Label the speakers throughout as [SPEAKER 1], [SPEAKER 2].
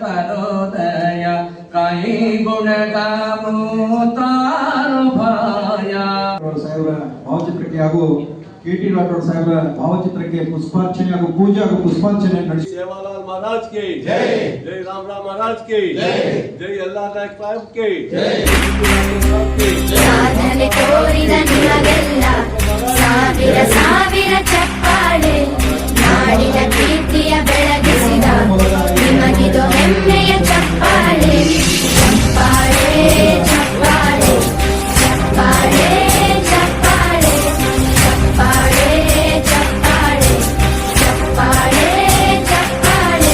[SPEAKER 1] ತರೋದಯ ಕೈ
[SPEAKER 2] ಗುಣಗಾಮೂತಾರುಭಾಯ ಸಾಹೇಬರ ಭಾವಚಿತ್ರಕ್ಕೆ ಹಾಗೂ ಕೆ ಟಿ ರಾಠೋಡ್ ಸಾಹೇಬರ ಭಾವಚಿತ್ರಕ್ಕೆ ಪುಷ್ಪಾರ್ಚನೆ ಹಾಗೂ ಪೂಜೆ ಹಾಗೂ ಪುಷ್ಪಾರ್ಚನೆ ನಡೆಸಿ.
[SPEAKER 3] ಸೇವಾಲಾಲ್ ಮಹಾರಾಜ್ ಕೆ. ಜೈ. ಜೈ ರಾಮ್ ಮಹಾರಾಜ್ ಕೆ. ಜೈ. ಜೈ ಎಲ್ಲಾ ನಾಯಕ್ ಸಾಹೇಬ್ ಕೆ. ಜೈ.
[SPEAKER 4] ಸಾಧನೆ ತೋರಿದ ನಿಮಗೆಲ್ಲ ಸಾವಿರ ಸಾವಿರ ಚಪ್ಪಾಳೆ ನಾಡಿನ ಕೀರ್ತಿಯ ಬೆಳಗಿಸಿದ. ನಿಮಗಿದು ಹೆಮ್ಮೆಯ ಚಪ್ಪಾಳೆ. ಚಪ್ಪಾಳೆ ಚಪ್ಪಾಳೆ. ಚಪ್ಪಾಳೆ ಚಪ್ಪಾಳೆ. ಚಪ್ಪಾಳೆ ಚಪ್ಪಾಳೆ. ಚಪ್ಪಾಳೆ ಚಪ್ಪಾಳೆ.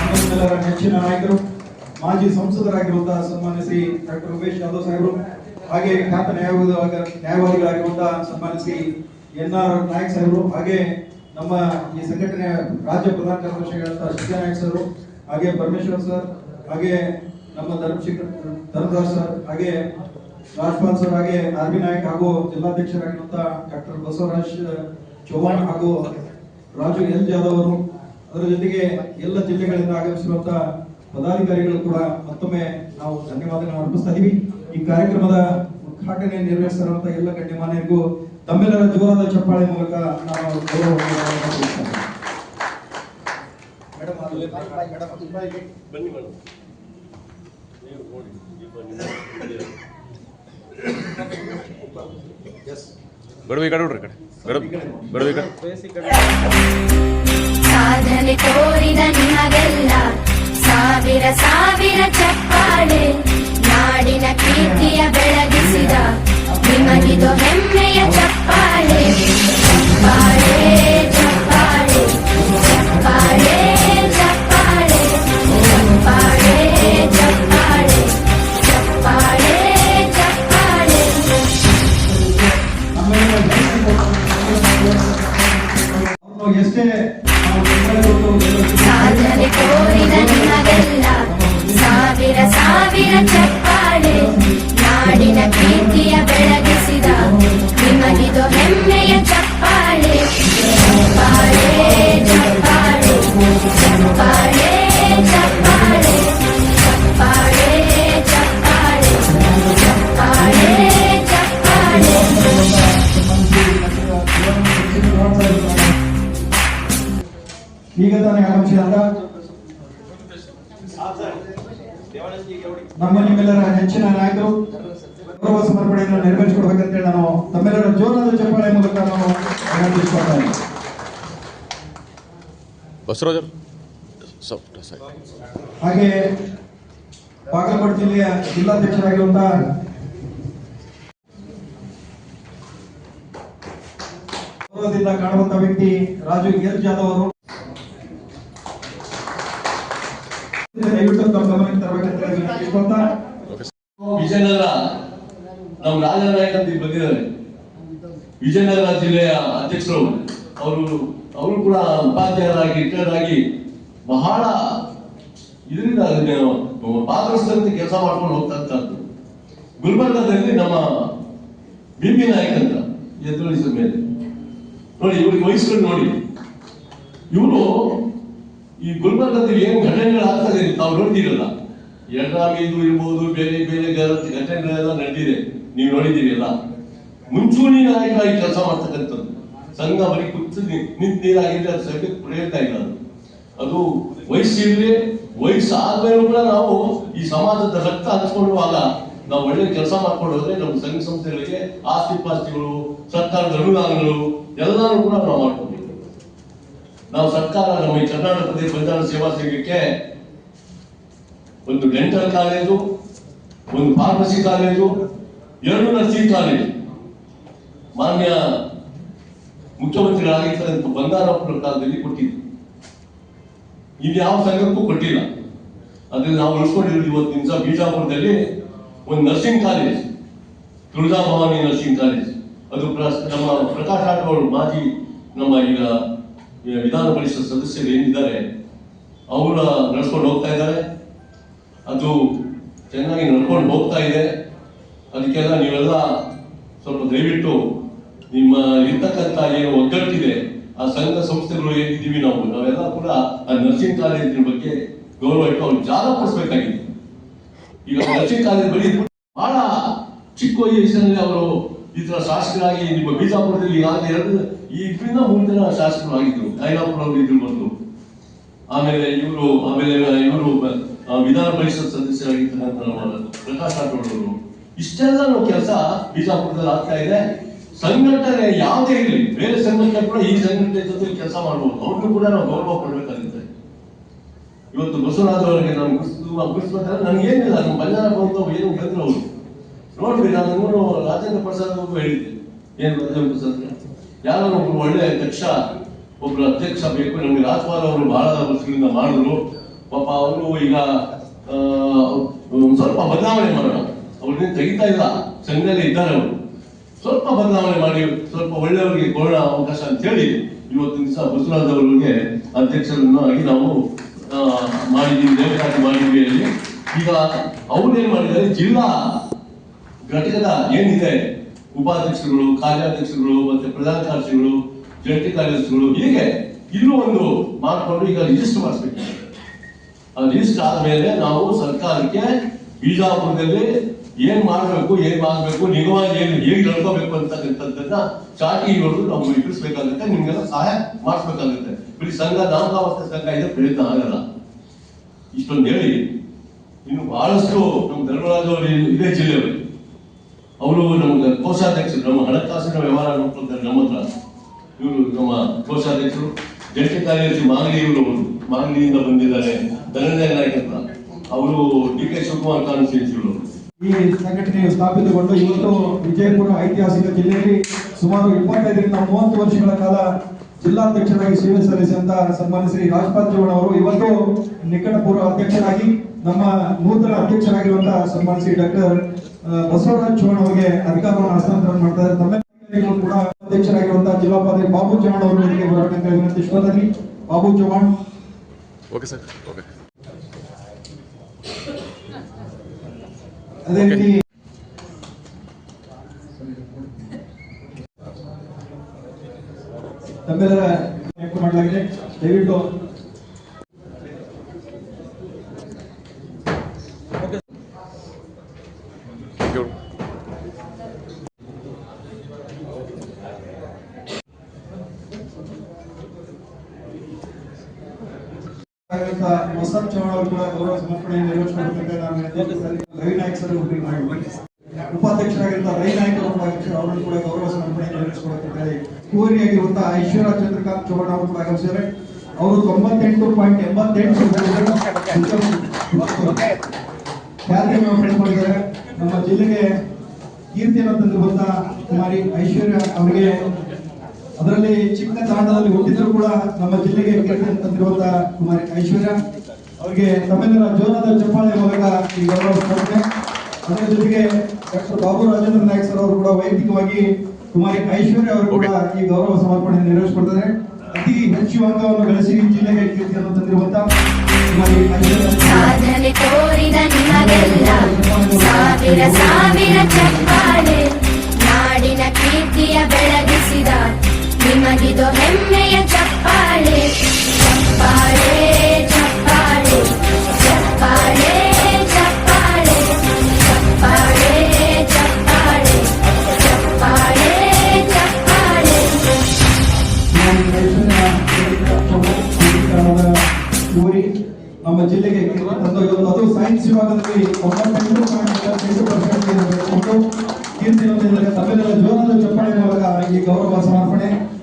[SPEAKER 2] ನಮ್ಮೆಲ್ಲರ ನೆಚ್ಚಿನ ನಾಯಕರು, ಮಾಜಿ ಸಂಸದರಾಗಿರುವಂತಹ ಸನ್ಮಾನ್ಯ ಶ್ರೀ ಡಾಕ್ಟರ್ ಉಮೇಶ್ ಯಾದವ್ ಸಾಹೇಬರು, ಹಾಗೆ ಖ್ಯಾತ ನ್ಯಾಯವಾದ ನ್ಯಾಯವಾದಿಗಳಾಗಿರುವಂತಹ ಸನ್ಮಾನ್ಯ ಶ್ರೀ ಎನ್ ಆರ್ ನಾಯಕ್ ಸಾಹೇಬರು, ಹಾಗೆ ನಮ್ಮ ಈ ಸಂಘಟನೆಯ ರಾಜ್ಯ ಪ್ರಧಾನ ಕಾರ್ಯದರ್ಶಿಗಳಂತಹ ಸಿದ್ದನಾಯಕ್ ಸರ್, ಹಾಗೆ ಪರಮೇಶ್ವರ್ ಸರ್, ಹಾಗೆ ನಮ್ಮ ಧರ್ಮಶೇಖರ್ ಧರ್ಮದಾಸ್ ಸರ್, ಹಾಗೆ ರಾಜ್ಪಾಲ್ ಸರ್, ಹಾಗೆ ಆರ್ ಬಿ ನಾಯಕ್ ಹಾಗೂ ಜಿಲ್ಲಾಧ್ಯಕ್ಷರಾಗಿರುವಂತಹ ಡಾಕ್ಟರ್ ಬಸವರಾಜ್ ಚೌಹಾಣ್ ಹಾಗೂ ರಾಜು ಎಲ್ ಜಾಧವ್ ಅವರು, ಅದರ ಜೊತೆಗೆ ಎಲ್ಲ ಜಿಲ್ಲೆಗಳಿಂದ ಆಗಮಿಸಿರುವಂತಹ ಪದಾಧಿಕಾರಿಗಳು ಕೂಡ ಮತ್ತೊಮ್ಮೆ ನಾವು ಧನ್ಯವಾದಗಳನ್ನು ಅರ್ಪಿಸ್ತಾ ಇದೀವಿ. ಈ ಕಾರ್ಯಕ್ರಮದ ಉದ್ಘಾಟನೆ ನೆರವೇರಿಸಿರುವಂತಹ ಎಲ್ಲ ಗಣ್ಯಮಾನ್ಯರಿಗೂ ತಮ್ಮೆಲ್ಲರ ಜೋರಾದ ಚಪ್ಪಾಳೆ ಮೂಲಕ ನಾವು
[SPEAKER 3] ಬನ್ನಿ
[SPEAKER 5] ಗಡುವು ಈ ಕಡೆ ನೋಡ್ರಿ ಕಡೆ ಗಡುವು ಈ ಕಡೆ
[SPEAKER 4] ಸಾಧನೆ ತೋರಿದ ನಿಮಗೆಲ್ಲ ಸಾವಿರ ಸಾವಿರ ಚಪ್ಪಾಳೆ ನಾಡಿನ ಕೀರ್ತಿಯ ಬೆಳಗಿಸಿದ
[SPEAKER 2] ನೆಚ್ಚಿನ ನಾಯಕರು ಗೌರವ ಸಮರ್ಪಣೆಯನ್ನು ನೆರವೇರಿಸಿಕೊಡ್ಬೇಕಂತೇಳಿ ನಾನು ತಮ್ಮೆಲ್ಲರ ಜೋರಾದ ಚಪ್ಪಾಳೆ ಮೂಲಕ ನಾನು ವಿನಂತಿಸ್ಕೊಳ್ತಾ ಇದ್ದೀನಿ
[SPEAKER 5] ಬಸವರಾಜ್
[SPEAKER 2] ಹಾಗೆ ಬಾಗಲಕೋಟೆ ಜಿಲ್ಲೆಯ ಜಿಲ್ಲಾಧ್ಯಕ್ಷರಾಗಿರುವಂತಹ ಗೌರವದಿಂದ ಕಾಣುವಂತ ವ್ಯಕ್ತಿ ರಾಜು ಎಲ್ ಜಾಧವ್ ಅವರು. ದಯವಿಟ್ಟು ತಮ್ಮ ಗಮನಕ್ಕೆ ತರಬೇಕಂತ
[SPEAKER 3] ವಿಜಯನಗರ ನಮ್ಮ ರಾಜನಾಯಕ ಅಂತ ಬಂದಿದ್ದಾರೆ ವಿಜಯನಗರ ಜಿಲ್ಲೆಯ ಅಧ್ಯಕ್ಷರು, ಅವರು ಅವರು ಕೂಡ ಉಪಾಧ್ಯಾಯರಾಗಿ ರಿಟೈರ್ಡ್ ಆಗಿ ಬಹಳ ಇದರಿಂದ ಪಾತ್ರಸ್ಥರಂತೆ ಕೆಲಸ ಮಾಡ್ಕೊಂಡು ಹೋಗ್ತಾ ಇರ್ತಾರೆ ಗುಲ್ಬರ್ಗದಲ್ಲಿ ನಮ್ಮ ಬಿಂಬಿ ನಾಯಕ್ ಅಂತ ಎದುರಿಸಿದ ಮೇಲೆ ನೋಡಿ ಇವ್ರಿಗೆ ವಹಿಸ್ಕೊಂಡು ನೋಡಿ. ಇವರು ಈ ಗುಲ್ಬರ್ಗದಲ್ಲಿ ಏನು ಘಟನೆಗಳು ಆಗ್ತದೆ ತಾವು ನೋಡ್ತೀರಲ್ಲ. ಇದು ಇರ್ಬೋದು ಬೇರೆ ಬೇರೆ ಘಟನೆಗಳೆಲ್ಲ ನಡೆದಿದೆ. ನೀವು ನೋಡಿದ್ದೀರಲ್ಲ? ಮುಂಚೂಣಿ ನಾಯಕರಾಗಿ ಕೆಲಸ ಮಾಡ್ತಕ್ಕಂಥದ್ದು. ಸಂಘ ಬರೀ ಕುತ್ತು ನಿ- ನಿಂತು ನೀರಾಗಿದ್ರೆ ಅದು ಸಂಘಕ್ಕೆ ಪ್ರಯೋಜನ ಇಲ್ಲ ಅದು. ಅದು ವಯಸ್ಸಿರಲಿ ವಯಸ್ಸು ಆದ್ಮೇಲೂ ಕೂಡ ನಾವು ಈ ಸಮಾಜದ ರಕ್ತ ಹಂಚ್ಕೊಳ್ಳುವಾಗ ನಾವು ಒಳ್ಳೆ ಕೆಲಸ ಮಾಡ್ಕೊಂಡು ನಮ್ಮ ಸಂಘ ಸಂಸ್ಥೆಗಳಿಗೆ ಆಸ್ತಿ ಪಾಸ್ತಿಗಳು, ಸರ್ಕಾರದ ಅನುದಾನಗಳು ಎಲ್ಲಾನು ಕೂಡ ನಾವು ನಾವು ಸರ್ಕಾರ ನಮ್ಮ ಈ ಕರ್ನಾಟಕ ಪ್ರದೇಶ ಬಂಜಾರ ಸೇವಾ ಸಂಘಕ್ಕೆ ಒಂದು ಡೆಂಟಲ್ ಕಾಲೇಜು, ಒಂದು ಫಾರ್ಮಸಿ ಕಾಲೇಜು, ಎರಡು ನರ್ಸಿಂಗ್ ಕಾಲೇಜು. ಮಾನ್ಯ ಮುಖ್ಯಮಂತ್ರಿಗಳಾಗಿರ್ತಕ್ಕಂಥ ಬಂಗಾರಪ್ಪನ ಕಾಲದಲ್ಲಿ ಕೊಟ್ಟಿದ್ದು. ಇದು ಯಾವ ಸಂಘಕ್ಕೂ ಕೊಟ್ಟಿಲ್ಲ. ಅದ್ರಲ್ಲಿ ನಾವು ಉಳಿಸ್ಕೊಂಡಿರೋದು ಇವತ್ತು ನಿಮಿಷ ಬಿಜಾಪುರದಲ್ಲಿ ಒಂದು nursing college Tulja Bhavani nursing college. ಅದು ನಮ್ಮ ಪ್ರಕಾಶ್ ರಾಠೋಡ್ ಮಾಜಿ ನಮ್ಮ ಈಗ ವಿಧಾನ ಪರಿಷತ್ ಸದಸ್ಯರು ಏನಿದ್ದಾರೆ, ಅವರ ನಡೆಸ್ಕೊಂಡು ಹೋಗ್ತಾ ಇದ್ದಾರೆ. ಅದು ಚೆನ್ನಾಗಿ ನಡ್ಕೊಂಡು ಹೋಗ್ತಾ ಇದೆ. ಅದಕ್ಕೆಲ್ಲ ನೀವೆಲ್ಲ ಸ್ವಲ್ಪ ದಯವಿಟ್ಟು ನಿಮ್ಮ ಇರ್ತಕ್ಕಂಥ ಏನು ಒಗ್ಗಟ್ಟಿದೆ. ಆ ಸಂಘ ಸಂಸ್ಥೆಗಳು ಏನಿದ್ದೀವಿ ನಾವು, ನಾವೆಲ್ಲ ಕೂಡ ಆ ನರ್ಸಿಂಗ್ ಕಾಲೇಜಿನ ಬಗ್ಗೆ ಗೌರವ ಇಟ್ಟು ಅವ್ರು ಜಾಗ ಕೊಡಿಸ್ಬೇಕಾಗಿದೆ. ಈಗ ನರ್ಸಿಂಗ್ ಕಾಲೇಜ್ ಬರೀ ಬಹಳ ಚಿಕ್ಕ ವಯಸ್ಸಿನಲ್ಲಿ ಅವರು ಈ ತರ ಶಾಸಕರಾಗಿ ನಿಮ್ಮ ಬಿಜಾಪುರದಲ್ಲಿ ಈಗಾಗಲೇ ಎರಡು ಇದರಿಂದ ಮೂರು ಜನ ಶಾಸಕರು ಆಗಿದ್ರು. ಐನಾಪುರ ಅವರು ಇದ್ರು ಬಂದು ಆಮೇಲೆ ಇವರು ಆಮೇಲೆ ಇವರು ವಿಧಾನ ಪರಿಷತ್ ಸದಸ್ಯರಾಗಿರ್ತಕ್ಕಂಥ ಪ್ರಕಾಶ್ ರಾಠೋಡ್ ಅವರು ಇಷ್ಟೆಲ್ಲ ನಾವು ಕೆಲಸ ಬಿಜಾಪುರದಲ್ಲಿ ಆಗ್ತಾ ಇದೆ. ಸಂಘಟನೆ ಯಾವುದೇ ಇರಲಿ, ಬೇರೆ ಸಂಘಟನೆ ಕೂಡ ಈ ಸಂಘಟನೆ ಜೊತೆ ಕೆಲಸ ಮಾಡಬಹುದು ಅವ್ರಿಗೂ ಕೂಡ ನಾವು ಗೌರವ ಕೊಡ್ಬೇಕಾಗುತ್ತೆ. ಇವತ್ತು ಬಸವರಾಜ್ ಅವರಿಗೆ ನಾನು ಗುರುತಿಸುವ ಗುರುತಿಸ್ಬೇಕಾದ್ರೆ ನನಗೆ ಏನಿಲ್ಲ, ನಮ್ಮ ಬಂಜಾರ ಬಂತು ಏನು ಹೇಳಿದ್ರು ಅವರು. ನೋಡ್ರಿ, ನಾನು ರಾಜೇಂದ್ರ ಪ್ರಸಾದ್ ಅವರು ಹೇಳಿದ್ದೆ. ಏನು ರಾಜೇಂದ್ರ ಪ್ರಸಾದ್ ಯಾರೋ ಒಳ್ಳೆ ಅಧ್ಯಕ್ಷ, ಒಬ್ರು ಅಧ್ಯಕ್ಷ ಬೇಕು, ನಮಗೆ ರಾಜ್ಪಾಲ್ ಅವರು ಬಹಳ ಮಾಡಿದ್ರು. ಪಾಪ ಅವರು ಈಗ ಸ್ವಲ್ಪ ಬದಲಾವಣೆ ಮಾಡೋಣ. ಅವ್ರನ್ನ ತೆಗಿತಾ ಇಲ್ಲ, ಸಂಘದಲ್ಲಿ ಇದ್ದಾರೆ ಅವರು ಸ್ವಲ್ಪ ಬದಲಾವಣೆ ಮಾಡಿ, ಸ್ವಲ್ಪ ಒಳ್ಳೆಯವರಿಗೆ ಕೊಡೋಣ ಅವಕಾಶ ಅಂತ ಹೇಳಿ ಇವತ್ತಿನ ದಿವಸ ಬಸವರಾಜ್ ಅವರಿಗೆ ಅಧ್ಯಕ್ಷರನ್ನಾಗಿ ನಾವು ಮಾಡಿದ್ದೀವಿ, ನೇಮಕಾತಿ ಮಾಡಿದ್ವಿ ಈಗ ಅವ್ರೇನ್ ಮಾಡಿದ್ದಾರೆ, ಜಿಲ್ಲಾ ಘಟಕದ ಏನಿದೆ? ಉಪಾಧ್ಯಕ್ಷರುಗಳು, ಕಾರ್ಯಾಧ್ಯಕ್ಷರುಗಳು, ಮತ್ತೆ ಪ್ರಧಾನ ಕಾರ್ಯದರ್ಶಿಗಳು ಜಂಟಿ ಕಾರ್ಯದರ್ಶಿಗಳು, ಹೀಗೆ ಇಲ್ಲೂ ಒಂದು ಮಾಡಿಕೊಂಡು ಈಗ ರಿಜಿಸ್ಟರ್ ಮಾಡಿಸ್ಬೇಕು. ರಿಜಿಸ್ಟರ್ ಆದ್ಮೇಲೆ ನಾವು ಸರ್ಕಾರಕ್ಕೆ ಬಿಜಾಪುರದಲ್ಲಿ ಏನ್ ಮಾಡಬೇಕು ಏನ್ ಮಾಡಬೇಕು ನಿಗಮ ಏನು ಹೇಗೆ ನಡ್ಕೋಬೇಕು ಅಂತಕ್ಕಂಥದ್ದನ್ನ ಚಾಟಿ ಹೊಡೆದು ನಾವು ಇಟ್ಟಿಸ್ಬೇಕಾಗುತ್ತೆ ನಿಮ್ಗೆಲ್ಲ ಸಹಾಯ ಮಾಡಿಸ್ಬೇಕಾಗುತ್ತೆ. ಬರೀ ಸಂಘ ನಾಮಕಾವಸ್ಥೆ ಸಂಘ ಇದೆ, ಪ್ರಯತ್ನ ಆಗಲ್ಲ. ಇಷ್ಟೊಂದು ಹೇಳಿ, ಇನ್ನು ಬಹಳಷ್ಟು ನಮ್ಮ ಧರ್ಮರಾಜ್ ಅವರು ಇದೇ ಜಿಲ್ಲೆಯವರು ಅವರು ನಮ್ಗೆ ಕೋಶಾಧ್ಯಕ್ಷರು, ನಮ್ಮ ಹಣಕಾಸಿನ ವ್ಯವಹಾರ ನೋಡ್ಕೊಳ್ತಾರೆ ನಮ್ಮ ಹತ್ರ. ಇವರು ನಮ್ಮ ಕೋಶಾಧ್ಯಕ್ಷರು, ಜಂಟಿ ಕಾರ್ಯದರ್ಶಿ ಮಾಗಲಿ ಇವರು ಮಾಗಲಿಯಿಂದ ಬಂದಿದ್ದಾರೆ. ಧನಂಜಯ ಅವರು ಡಿ ಕೆ ಶಿವಕುಮಾರ್ ಕಾನ್ಸ್ಟಿಟ್ಯೂನ್ಸಿಗಳು
[SPEAKER 2] ಈ ಸಂಘಟನೆ ಸ್ಥಾಪಿತಗೊಂಡು ಇವತ್ತು ವಿಜಯಪುರ ಐತಿಹಾಸಿಕ ಜಿಲ್ಲೆಯಲ್ಲಿ ಸುಮಾರು ಇಪ್ಪತ್ತೈದರಿಂದ ಮೂವತ್ತು ವರ್ಷಗಳ ಕಾಲ ಜಿಲ್ಲಾಧ್ಯಕ್ಷರಾಗಿ ಸೇವೆ ಸಲ್ಲಿಸಿದಂತ ಸನ್ಮಾನಿಸಿ ರಾಜ್ಪಾಲ್ ಚೌಹಾಣ್ ಅವರು ಇವತ್ತು ನಿಕಟಪೂರ್ವ ಅಧ್ಯಕ್ಷರಾಗಿ ನಮ್ಮ ನೂತನ ಅಧ್ಯಕ್ಷರಾಗಿರುವಂತಹ ಸನ್ಮಾನಿಸಿ ಶ್ರೀ ಡಾಕ್ಟರ್ ಬಸವರಾಜ್ ಚೌಹಾಣ್ ಅವರಿಗೆ ಅಧಿಕಾರವನ್ನು ಹಸ್ತಾಂತರ ಮಾಡ್ತಾರೆ ತಮ್ಮ ಕೂಡ ಅಧ್ಯಕ್ಷರಾಗಿರುವಂತಹ ಜಿಲ್ಲಾಪಾಧ್ಯಕ್ಷ ಬಾಬು ಚೌಹಾಣ್ ಅವರು ಇದಕ್ಕೆ ಬರಬೇಕಂತ ವಿನಂತಿ
[SPEAKER 5] Babu Chauhan okay
[SPEAKER 2] sir. Okay. ತಮ್ಮೆಲ್ಲರ ಮಾಡಲಾಗಿದೆ. ದಯವಿಟ್ಟು ಆಗಿರುವಂತ ವಸಂತ್ ಚೌಹಾಣ್ ಅವರು ಕೂಡ ಗೌರವ ಸಮರ್ಪಣೆ ನೆರವೇರಿಸಿಕೊಡ್ಬೇಕಂತ ನಾನು ರವಿ ನಾಯ್ಕ ಸರ್. ಉಪಾಧ್ಯಕ್ಷರಾಗಿರುವಂತಹ ರವಿ ನಾಯ್ಕ ಉಪಾಧ್ಯಕ್ಷರು ಅವರನ್ನು ಕೂಡ ಗೌರವ ಸಮರ್ಪಣೆ ನೆರವೇರಿಸಿಕೊಡ್ತಿದ್ದಾರೆ ಕೂರಿಯಾಗಿರುವಂತಹ ಐಶ್ವರ್ಯ ಚಂದ್ರಕಾಂತ್ ಚೌಹಾಣ್ ಅವರು ಕೂಡ ಆಗಮಿಸಿದ್ದಾರೆ. ಅವರು ತೊಂಬತ್ತೆಂಟು ಪಾಯಿಂಟ್ ಎಂಬತ್ತೆಂಟು ಖ್ಯಾತಿಯನ್ನು ಪಡೆದುಕೊಂಡಿದ್ದಾರೆ ನಮ್ಮ ಜಿಲ್ಲೆಗೆ ಕೀರ್ತಿಯನ್ನು ತಂದಿರುವಂತ ಕುಮಾರಿ ಐಶ್ವರ್ಯ ಅವರಿಗೆ ಅದರಲ್ಲಿ ಚಿಕ್ಕ ತಾಂಡದಲ್ಲಿ ಹುಟ್ಟಿದ್ರು ಕೂಡ ನಮ್ಮ ಜಿಲ್ಲೆಗೆ ತಂದಿರುವಂತಹ ತಂದಿರುವಂತ ಕುಮಾರಿ ಐಶ್ವರ್ಯ ಅವರಿಗೆ ತಮ್ಮೆಲ್ಲರ ಜೋರಾದ ಚಪ್ಪಾಳೆ ಮೂಲಕ ಈ ಗೌರವ ಸಮರ್ಪಣೆ ಅದರ ಜೊತೆಗೆ ಡಾಕ್ಟರ್ ಬಾಬು ರಾಜೇಂದ್ರ ನಾಯ್ಕ ಸರ್ ಅವರು ಕೂಡ ವೈಯಕ್ತಿಕವಾಗಿ ಕುಮಾರಿ ಐಶ್ವರ್ಯ ಅವರು ಕೂಡ ಈ ಗೌರವ ಸಮರ್ಪಣೆ ನೆರವೇರಿಸಿಕೊಡ್ತಾರೆ. ಅತಿ ಹೆಚ್ಚು ಅಂಗವನ್ನು ಗಳಿಸಿ ಜಿಲ್ಲೆಗೆ ಕೀರ್ತಿಯನ್ನು ತಂದಿರುವಂತ ಕುಮಾರಿ ಐಶ್ವರ್ಯ.
[SPEAKER 4] ನಾಡಿನ ಕೀರ್ತಿಯ ಬೆಳಗಿಸಿದ ನಿಮಗಿದು ಹೆಮ್ಮೆಯ ಚಪ್ಪಾಳೆ ಚಪ್ಪಾಳೆ ಚಪ್ಪಾಳೆ ಚಪ್ಪಾಳೆ ಚಪ್ಪಾಳೆ ಚಪ್ಪಾಳೆ ಚಪ್ಪಾಳೆ ಚಪ್ಪಾಳೆ ಚಪ್ಪಾಳೆ
[SPEAKER 2] ಊರಿ ನಮ್ಮ ಜಿಲ್ಲೆಗೆ ತಂದೊಯ್ಯೋದು ಅದು ಸೈನ್ಸ್ ವಿಭಾಗದಲ್ಲಿ ಒಂಬತ್ತೆಂಟು ಪಾಯಿಂಟ್ ಎಂಟು ಪರ್ಸೆಂಟ್ ಬೆಳೆಸಿಕೊಂಡು ಕೀರ್ತಿಯೊಂದಿಗೆ ತಮ್ಮೆಲ್ಲರ ಜೋರಾದ ಚಪ್ಪಾಳೆ ಮೂಲಕ ಈ ಗೌರವ ಸಮರ್ಪಣೆ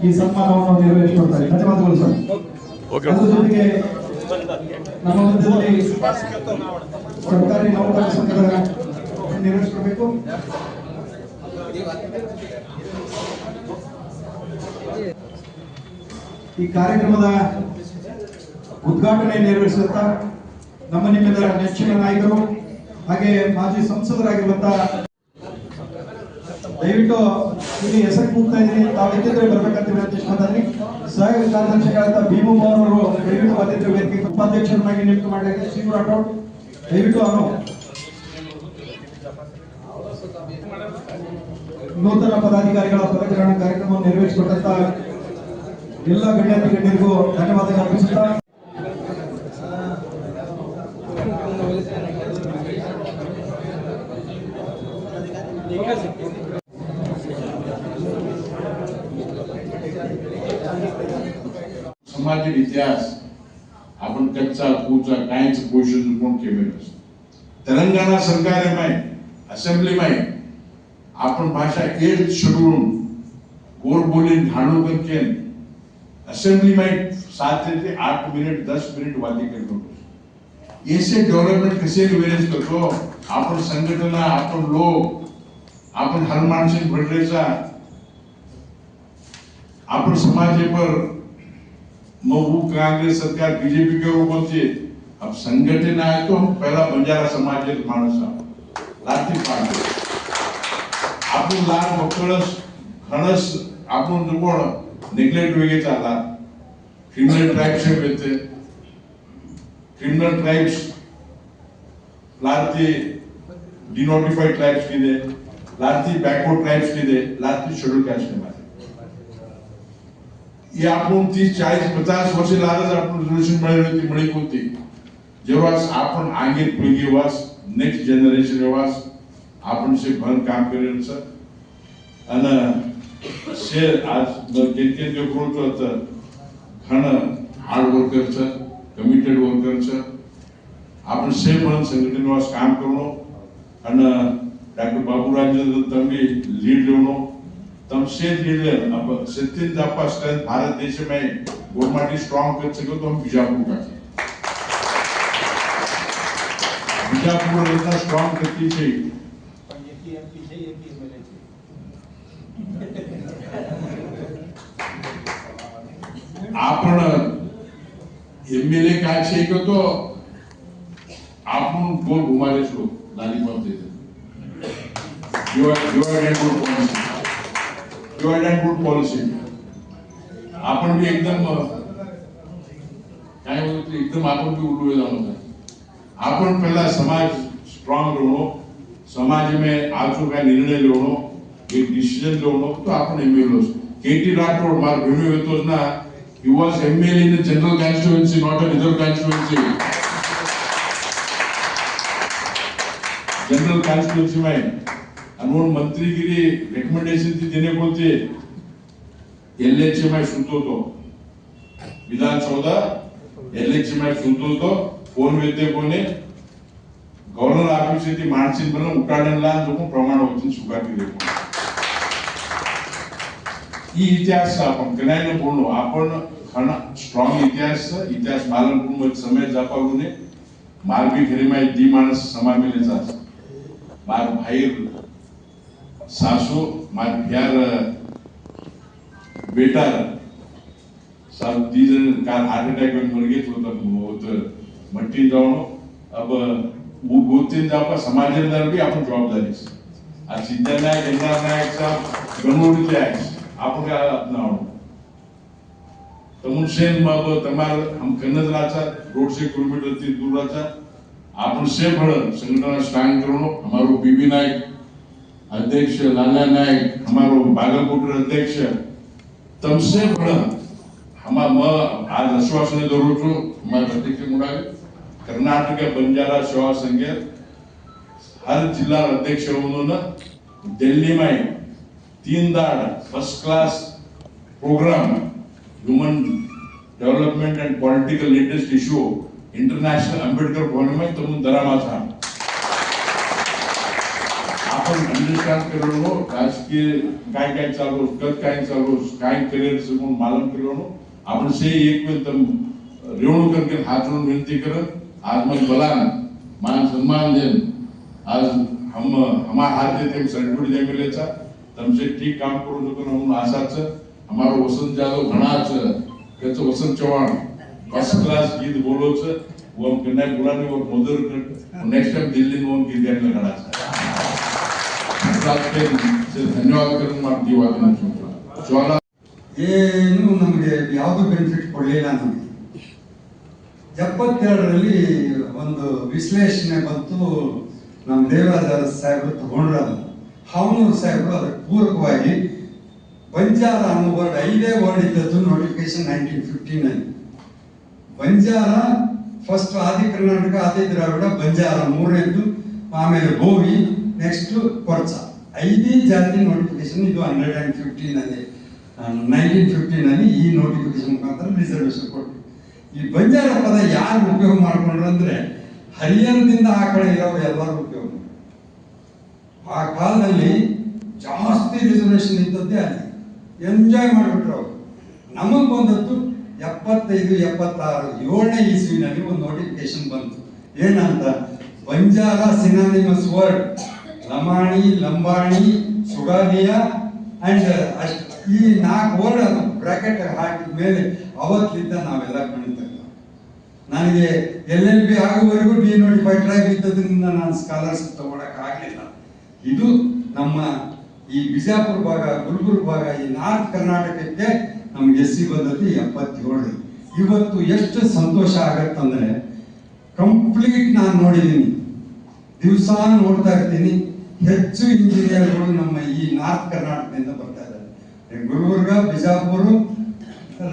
[SPEAKER 2] ಈ ಸನ್ಮಾನವನ್ನು ನೆರವೇರಿಸಿಕೊಡ್ತಾರೆ. ಧನ್ಯವಾದಗಳು ಸರ್. ಜೊತೆಗೆ ನಮ್ಮ ಸರ್ಕಾರಿ ನೌಕರ ಸಂಘದ ನೆರವೇರಿಸಬೇಕು ಈ ಕಾರ್ಯಕ್ರಮದ ಉದ್ಘಾಟನೆ ನೆರವೇರಿಸುತ್ತಾ ನಮ್ಮ ನಿಮ್ಮೆಲ್ಲರ ನೆಚ್ಚಿನ ನಾಯಕರು ಹಾಗೆ ಮಾಜಿ ಸಂಸದರಾಗಿರುವಂತ ದಯವಿಟ್ಟು ಇಲ್ಲಿ ಹೆಸರು ಕೂಗ್ತಾ ಇದ್ದೀನಿ ತಾವು ಎತ್ತಿದ್ರೆ ಬರ್ಬೇಕಂತ ವಿನಂತಿ ಮಾಡ್ತೀನಿ ಸಹ ಕಾರ್ಯದರ್ಶಿಗಳಾದ ಭೀಮು ಮೋಹನ್ ಅವರು ದಯವಿಟ್ಟು ಬಂದಿದ್ದರು ವೇದಿಕೆ ಉಪಾಧ್ಯಕ್ಷರನ್ನಾಗಿ ನೇಮಕ ಮಾಡಲಾಗಿದೆ ಶಿವ ರಾಠೋಡ್ ದಯವಿಟ್ಟು ಅವನು ನೂತನ ಪದಾಧಿಕಾರಿಗಳ ಪದಗ್ರಹಣ ಕಾರ್ಯಕ್ರಮವನ್ನು ನೆರವೇರಿಸಿಕೊಟ್ಟಂತ ಎಲ್ಲ ಗಣ್ಯಾತಿ ಗಣ್ಯರಿಗೂ ಧನ್ಯವಾದಗಳು ಅರ್ಪಿಸುತ್ತಾ
[SPEAKER 6] समाजिक इतिहास आपण कच्चा कूचा कांयच पोषण कोण केलेलं तेलंगाना सरकार में असेंब्ली में आपण भाषा एक शेड्यूल गोर बोली ढाणू करके असेंबली में सात से आठ मिनिट, दस मिनिट वादी करतो ऐसे डेव्हलपमेंट कसे मॅनेज करतो? आपण संघटना, आपण लोक, आपण हर माणसे भरलेचा, आपण समाजे पर मऊ कांग्रेस सरकार बीजेपी के ऊपर थी। अब संगठन आए तो हम पहला बंजारा समाज के मानस लाठी पांडे आप लाल बकड़स खड़स आप निग्लेक्ट वगे चला क्रिमिनल ट्राइब्स होते क्रिमिनल ट्राइब्स लाती डिनोटिफाइड ट्राइब्स की दे लाती बैकवर्ड ट्राइब्स की दे लाती शेड्यूल कैश के की आपण तीस चाळीस पचास वर्ष लागत आपण रिझोल्युशन मिळवली ती म्हणे होती. जेव्हा आपण आगे पिढी वास नेक्स्ट जनरेशन वास आपण से भर काम करेल सर आणि से आज कितके जो ग्रोथ होतं खणं हार्ड वर्करचं कमिटेड वर्करचं आपण से म्हणून संघटनेवास काम करणं आणि डॉक्टर बाबूराज तंबी लीड लेवणं तम से लीडर अब सत्यन जापा स्ट्रेंथ भारत देश में गोरमाटी स्ट्रांग कर सको तो हम बीजापुर का बीजापुर इतना स्ट्रांग करती थी आपण एमएलए काय છે કે તો આપણું ગોલ ઘુમારે છો લાલીપાપ દે divide and rule policy joint and good policy आपण भी एकदम काय म्हणतो एकदम आपण बी उलवे जाणून आपण पहिला समाज स्ट्रॉंग रहणो समाज में आपको काय निर्णय लेवणो एक डिसीज़न लेवणो तो आपण एमएल हो केटी राठोड मार भूमी वेतोच ना he was ML in the general constituency, not a reserve constituency. general constituency में. म्हणून मंत्रीगिरी रेकमेंडेशन ती देणे L H M I सुचवतो Vidhana Soudha L H M I सुचवतो कोण वेद्य कोणे గవర్నర్ ఆఫీస్ అయితే మాన్సిన్ మనం ఉట్టాడన్లా అని చెప్పి ప్రమాణం వచ్చింది సుగాకి ఈ ఇతిహాస आपण, गणायने बोललो, आपण खण स्ट्रॉंग इतिहास इतिहास मालूम करून मग समय जापागुने भी घरी में दी माणस समाविले जात मार भाई सासू मार भ्यार बेटर सब ती जण काल हार्ट अटॅक में मर गेत होत होत. मट्टी जाऊन अब वो गोतीन जापा समाजदार बी आपण जबाबदारी आज सिद्धनायक यंदा नायकचा गणवडीचे आहे आपण काय अपनावणं तमुन शेन बाब तमार हम कन्नज राचा रोड से किलोमीटर ती दूर राचा आपण से भळ संघटना स्ट्रांग करणं हमारो बीबी नायक अध्यक्ष लाला नायक हमारो बागलकोट अध्यक्ष तमसे भळ हमा म आज आश्वासन दरो छु हमारा अध्यक्ष मुडावे. कर्नाटक बंजारा सेवा संघ हर जिला अध्यक्ष म्हणून दिल्ली में तीन दाड first class program human development and political latest issue international Ambedkar Bhavan में तुम दरामाचा आपण अंडरस्टँड केलो राजकीय काय काय चालू कत काय चालू काय करिअर म्हणून मालम केलो आपण से एक वेळ रेवणू करके हात जोडून विनंती करत आज मग बलान मान सन्मान देन आज हम हमार हाथ देते हम सर्टिफिकेट दे मिलेचा तुमसे ठीक काम करू शकतो म्हणून आशाच हमारो वसंत जाधव घणाच त्याचं वसंत चव्हाण फर्स्ट क्लास गीत बोलोच वो हम कन्या बुलाने और मधुर नेक्स्ट टाइम दिल्ली में हम गीत गाने घणाचा
[SPEAKER 7] ಏನು ನಮಗೆ ಯಾವುದು ಬೆನಿಫಿಟ್ ಕೊಡಲಿಲ್ಲ ನಮಗೆ? ಎಪ್ಪತ್ತೆರಡರಲ್ಲಿ ಒಂದು ವಿಶ್ಲೇಷಣೆ ಬಂತು, ನಮ್ಮ ದೇವರಾಜ ಸಾಹೇಬರು ತಗೊಂಡ್ರ ಹಾವನೂರು ಸಾಹೇಬರು ಅದಕ್ಕೆ ಪೂರಕವಾಗಿ ಬಂಜಾರ ಅನ್ನೋ ವರ್ಡ್ ಐದೇ ವರ್ಡ್ ಇದ್ದದ್ದು notification nineteen fifty nine Banjara first Adi Karnataka, Adi ದ್ರಾವಿಡ, ಬಂಜಾರ ಮೂರನೇದ್ದು, ಆಮೇಲೆ ಗೋವಿ ನೆಕ್ಸ್ಟ್ ಕೊರ್ಚ. ಐದೇ ಜಾತಿ ನೋಟಿಫಿಕೇಶನ್ ಇದು ಹಂಡ್ರೆಡ್ ಆ್ಯಂಡ್ ಫಿಫ್ಟೀನಲ್ಲಿ ನೈನ್ಟೀನ್ ಫಿಫ್ಟೀನ್ ಅಲ್ಲಿ ಈ ನೋಟಿಫಿಕೇಶನ್ ಮುಖಾಂತರ ರಿಸರ್ವೇಶನ್ ಕೊಟ್ಟರು ಈ ಬಂಜಾರ ಪದ ಯಾರು ಉಪಯೋಗ ಮಾಡ್ಕೊಂಡ್ರು ಅಂದ್ರೆ ಹರಿಯಾಣದಿಂದ ಆ ಕಡೆ ಇರೋ ಎಲ್ಲರೂ ಉಪಯೋಗ. ಆ ಕಾಲದಲ್ಲಿ ಜಾಸ್ತಿ ರಿಸರ್ವೇಶನ್ ಇದ್ದದ್ದೇ ಅಲ್ಲಿ. ಎಂಜಾಯ್ ಮಾಡಿಬಿಟ್ರು ಅವರು. ನಮಗ್ ಬಂದದ್ದು ಎಪ್ಪತ್ತೈದು, ಎಪ್ಪತ್ತಾರು, ಏಳನೇ ಇಸ್ವಿನಲ್ಲಿ ಒಂದು ನೋಟಿಫಿಕೇಶನ್ ಬಂತು. ಏನಂತ? ಬಂಜಾರ ಸಿನಾನಿಮಸ್ ವರ್ಡ್ ಲಮಾಣಿ ಲಂಬಾಣಿ ಸುಗಾದಿಯ ಅಂಡ್ ಈ ನಾಲ್ಕು ವರ್ಡ್ ಬ್ರಾಕೆಟ್ ಹಾಕಿದ ಮೇಲೆ ಅವತ್ತಿಂದ ನಾವೆಲ್ಲ ಕಣಿತ ನನಗೆ ಎಲ್ ಎಲ್ ಬಿ ಆಗುವವರೆಗೂ ಡಿ ನೋಟಿಫೈಡ್ ಆಗಿದ್ದರಿಂದ ನಾನು ಸ್ಕಾಲರ್ಶಿಪ್ ತಗೊಳಕ್ ಆಗಲಿಲ್ಲ. ಇದು ನಮ್ಮ ಈ ಬಿಜಾಪುರ ಭಾಗ, ಗುಲ್ಬರ್ಗ ಭಾಗ, ಈ ನಾರ್ತ್ ಕರ್ನಾಟಕಕ್ಕೆ ನಮ್ಗೆ ಎಸ್ ಸಿ ಬಂದದ್ದು ಎಪ್ಪತ್ತೇಳು. ಇವತ್ತು ಎಷ್ಟು ಸಂತೋಷ ಆಗತ್ತಂದ್ರೆ ಕಂಪ್ಲೀಟ್ ನಾನು ನೋಡಿದ್ದೀನಿ. ದಿವಸ ನೋಡ್ತಾ ಇರ್ತೀನಿ. ಹೆಚ್ಚು ಇಂಜಿನಿಯರ್ಗಳು ನಮ್ಮ ಈ ನಾರ್ತ್ ಕರ್ನಾಟಕದಿಂದ ಬರ್ತಾ ಇದ್ದಾರೆ. ಗುಲ್ಬರ್ಗ ಬಿಜಾಪುರ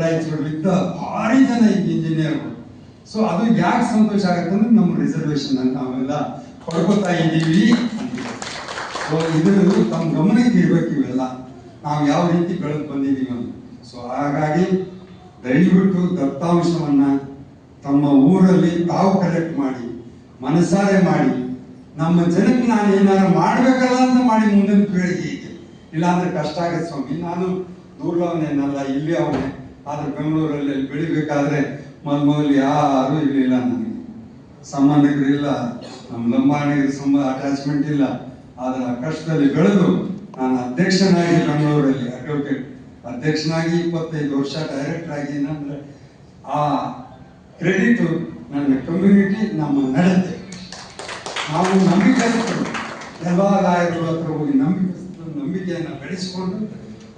[SPEAKER 7] ರಾಯಚೂರಿಲಿದ್ದ ಭಾರಿ ಜನ ಈಗ ಇಂಜಿನಿಯರ್ಗಳು ಸೊ ಅದು ಯಾಕೆ ಸಂತೋಷ ಆಗುತ್ತೆ ಅಂದ್ರೆ ನಮ್ಮ ರಿಸರ್ವೇಶನ್ ಅಂತ ನಾವೆಲ್ಲ ಪಡ್ಕೋತಾ ಇದ್ದೀವಿ ಸೊ ಇದು ತಮ್ಮ ಗಮನಕ್ಕೆ ಇರ್ಬೇಕು ಇವೆಲ್ಲ. ನಾವು ಯಾವ ರೀತಿ ಬೆಳೆದು ಬಂದಿದ್ದೀವಿ ಅಂತ. ಸೊ ಹಾಗಾಗಿ ದಯವಿಟ್ಟು ದತ್ತಾಂಶವನ್ನ ತಮ್ಮ ಊರಲ್ಲಿ ತಾವು ಕಲೆಕ್ಟ್ ಮಾಡಿ, ಮನಸಾರೆ ಮಾಡಿ ನಮ್ಮ ಜನಕ್ಕೆ ನಾನು ಏನಾದ್ರು ಮಾಡ್ಬೇಕಲ್ಲ ಅಂತ ಮಾಡಿ ಮುಂದಿನ ಪೀಳಿಗೆ ಇಲ್ಲಾಂದ್ರೆ ಕಷ್ಟ ಆಗತ್ತೆ ಸ್ವಾಮಿ. ನಾನು ದೂರ್ಲವನೇನಲ್ಲ ಇಲ್ಲಿ ಅವನೇ. ಆದ್ರೆ ಬೆಂಗಳೂರಲ್ಲಿ ಬೆಳಿಬೇಕಾದ್ರೆ ಮೊದ್ ಮೊದಲು ಯಾರು ಇರಲಿಲ್ಲ ನನಗೆ ಸಂಬಂಧಿಕರಿಲ್ಲ ನಮ್ಮ ಲಂಬಾಣಿಗೆ ತುಂಬ ಅಟ್ಯಾಚ್ಮೆಂಟ್ ಇಲ್ಲ. ಆದ್ರೆ ಆ ಕಷ್ಟದಲ್ಲಿ ಬೆಳೆದು ನಾನು ಅಧ್ಯಕ್ಷನಾಗಿ ಬೆಂಗಳೂರಲ್ಲಿ ಅಡ್ವೊಕೇಟ್ ಅಧ್ಯಕ್ಷನಾಗಿ ಇಪ್ಪತ್ತೈದು ವರ್ಷ ಡೈರೆಕ್ಟರ್ ಆಗಿ. ಏನಂದ್ರೆ ಆ ಕ್ರೆಡಿಟ್ ನನ್ನ ಕಮ್ಯುನಿಟಿ ನಮ್ಮ ನಡತೆ. ನಾವು ನಂಬಿಕೆ ಎಲ್ಲ ಲಾಯರ್ಗಳ ಹತ್ರ ಹೋಗಿ ನಂಬಿಕೆ ನಂಬಿಕೆಯನ್ನು ಬೆಳೆಸಿಕೊಂಡು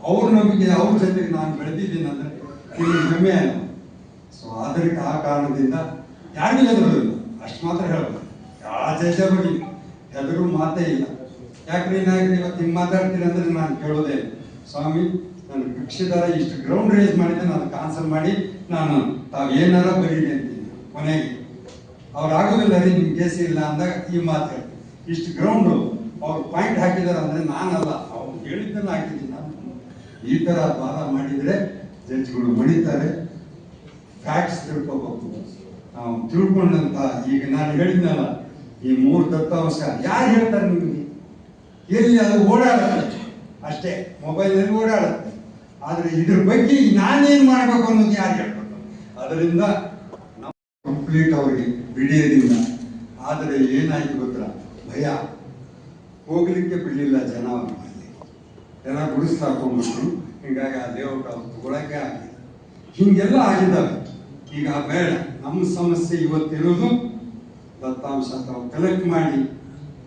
[SPEAKER 7] ಅವ್ರ ನಂಬಿಕೆ, ಅವ್ರ ಜೊತೆಗೆ ನಾನು ಬೆಳೆದಿದ್ದೀನಿ ಅಂದರೆ ಇಲ್ಲಿ ಹೆಮ್ಮೆ ಅಲ್ಲ. ಸೊ ಅದಕ್ಕೆ ಆ ಕಾರಣದಿಂದ ಯಾರಿಗೂ ಹೆದರೋದಿಲ್ಲ ಅಷ್ಟು ಮಾತ್ರ ಹೇಳ್ಬೋದು. ಯಾವ ಜಜ ಬಗ್ಗೆ ಹೆದರು ಮಾತೇ ಇಲ್ಲ. ಯಾಕ್ರಿ ನಾಯಕರು, ಇವತ್ತು ಹಿಂಗೆ ಮಾತಾಡ್ತೀನಿ ಅಂದರೆ ನಾನು ಕೇಳೋದೇ. ಸ್ವಾಮಿ, ನನ್ನ ಕಕ್ಷಿದಾರ ಇಷ್ಟು ಗ್ರೌಂಡ್ ರೇಸ್ ಮಾಡಿದ್ದೆ ನಾನು ಕ್ಯಾನ್ಸಲ್ ಮಾಡಿ ನಾನು ತಾವೇನಾರ ಬರೀರಿ ಅಂತೀನಿ. ಕೊನೆಗೆ. ಅವ್ರು ಆಗೋದಿಲ್ಲ ರೀ ನಿಮ್ಗೆ ಸಿ ಇಲ್ಲ ಅಂದಾಗ ಈ ಮಾತು ಹೇಳ್ತೀನಿ. ಇಷ್ಟು ಗ್ರೌಂಡ್ ಅವ್ರು ಪಾಯಿಂಟ್ ಹಾಕಿದಾರೆ ಅಂದ್ರೆ ನಾನಲ್ಲ, ಅವ್ರು ಹೇಳಿದ್ದನ್ನ ಹಾಕಿದ್ದೀನಿ ನಾನು. ಈ ತರ ವಾದ ಮಾಡಿದ್ರೆ ಜಡ್ಜ್ಗಳು ಮಣಿತಾರೆ ಫ್ಯಾಕ್ಟ್ಸ್ ತಿಳ್ಕೋಬೇಕು. ನಾವು ತಿಳ್ಕೊಂಡಂತ ಈಗ ನಾನು ಹೇಳಿದ್ನಲ್ಲ, ಈ ಮೂರು ದತ್ತಾಂಶ ಯಾರು ಹೇಳ್ತಾರೆ ನಿಮಗೆ? ಎಲ್ಲಿ ಅದು ಓಡಾಡುತ್ತೆ. ಅಷ್ಟೇ ಮೊಬೈಲಲ್ಲಿ ಓಡಾಡುತ್ತೆ. ಆದರೆ ಇದ್ರ ಬಗ್ಗೆ ನಾನೇನು ಮಾಡಬೇಕು ಅನ್ನೋದು ಯಾರು ಹೇಳ್ಬೇಕು? ಅದರಿಂದ ಕಂಪ್ಲೀಟ್ ಅವರಿಗೆ ಬಿಡಿಯೋದಿಲ್ಲ ಆದರೆ ಏನಾಯಿತು ಗೊತ್ತಾ? ಭಯ. ಹೋಗ್ಲಿಕ್ಕೆ ಬಿಡಲಿಲ್ಲ ಜನ ಅಲ್ಲಿ ಜನ ಗುಡಿಸ್ತಾ ಹೀಗಾಗಿ ಆ ದೇವಟ ತಗೊಳಕ್ಕೆ ಆಗಿಲ್ಲ ಹಿಂಗೆಲ್ಲ ಆಗಿದ್ದಾವೆ. ಈಗ ಬೇಡ. ನಮ್ಮ ಸಮಸ್ಯೆ ಇವತ್ತಿರೋದು ದತ್ತಾಂಶ ತಾವು ಕಲೆಕ್ಟ್ ಮಾಡಿ.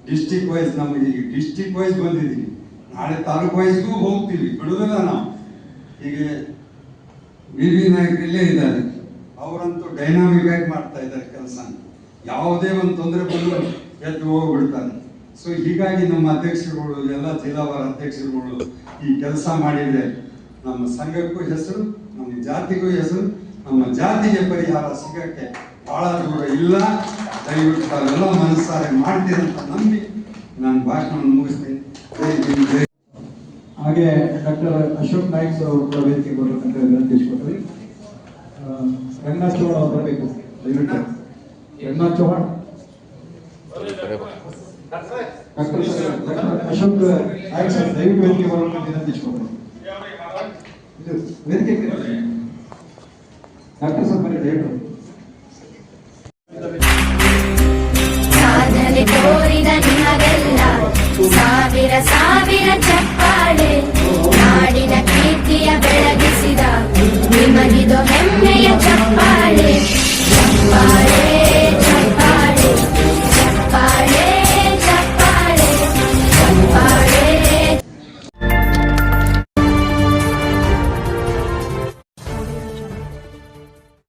[SPEAKER 7] ಡಿಸ್ಟಿಕ್ ವೈಸ್ ನಮಗೆ ಈಗ ಡಿಸ್ಟಿಕ್ ವೈಸ್ ಬಂದಿದ್ದೀವಿ. ನಾಳೆ ತಾಲೂಕು ವೈಸ್ಗೂ ಹೋಗ್ತೀವಿ. ಬಿಡುವುದಿಲ್ಲ ನಾವು. ಹೀಗೆ ವಿ ವಿ ನಾಯಕ್ ಇಲ್ಲೇ ಇದ್ದಾರೆ. ಅವರಂತೂ ಡೈನಾಮಿಕ್ ಆಗಿ ಮಾಡ್ತಾ ಇದ್ದಾರೆ ಕೆಲಸ ಯಾವುದೇ ಒಂದು ತೊಂದರೆ ಬಂದರೂ ಎದ್ದು ಹೋಗ್ಬಿಡ್ತಾನೆ ಸೊ ಹೀಗಾಗಿ ನಮ್ಮ ಅಧ್ಯಕ್ಷರುಗಳು ಎಲ್ಲ ಜಿಲ್ಲಾವಾರ ಅಧ್ಯಕ್ಷರುಗಳು ಈ ಕೆಲಸ ಮಾಡಿದ್ರೆ ನಮ್ಮ ಸಂಘಕ್ಕೂ ಹೆಸರು ನಮ್ಮ ಜಾತಿಗೂ ಹೆಸರು ನಮ್ಮ ಜಾತಿಗೆ ಪರಿಹಾರ ಸಿಗಕ್ಕೆ ಬಹಳ ದೂರ ಇಲ್ಲ. ದಯವಿಟ್ಟು ತಾವೆಲ್ಲ ಮನಸ್ಸಾರೆ ಮಾಡ್ತೀರಂತ ನಂಬಿ ನಾನು ಭಾಷಣವನ್ನು ಮುಗಿಸ್ತೀನಿ.
[SPEAKER 2] ಹಾಗೆ ಡಾಕ್ಟರ್ ಅಶೋಕ್ ನಾಯ್ಕ್ ಸರ್ ಅವರು ವೇದಿಕೆ ಬರಬೇಕಂತ ವಿನಂತಿಸ್ಕೊಳ್ತೀವಿ ಆ, ರಂಗನಾಥ್ ಚೌಹಾಣ್ ಅವರು ಬರಬೇಕು ದಯವಿಟ್ಟು Ranganath Chauhan doctor sir, doctor Ashok Naik sir ದಯವಿಟ್ಟು ವೇದಿಕೆ ಬರಬೇಕಂತ ವಿನಂತಿಸ್ಕೊಳ್ತೀವಿ ಇದು ವೇದಿಕೆ ಡಾಕ್ಟರ್ ಸರ್ ಬನ್ನಿ ದಯವಿಟ್ಟು
[SPEAKER 4] ಸಾಧನೆ ತೋರಿದ ನಿಮಗೆಲ್ಲ ಸಾವಿರ ಸಾವಿರ ಚಪ್ಪಾಳೆ ನಾಡಿನ ಕೀರ್ತಿಯ ಬೆಳಗಿಸಿದ ನಿಮಗಿದು ಹೆಮ್ಮೆಯ ಚಪ್ಪಾಳೆ ಚಪ್ಪಾಳೆ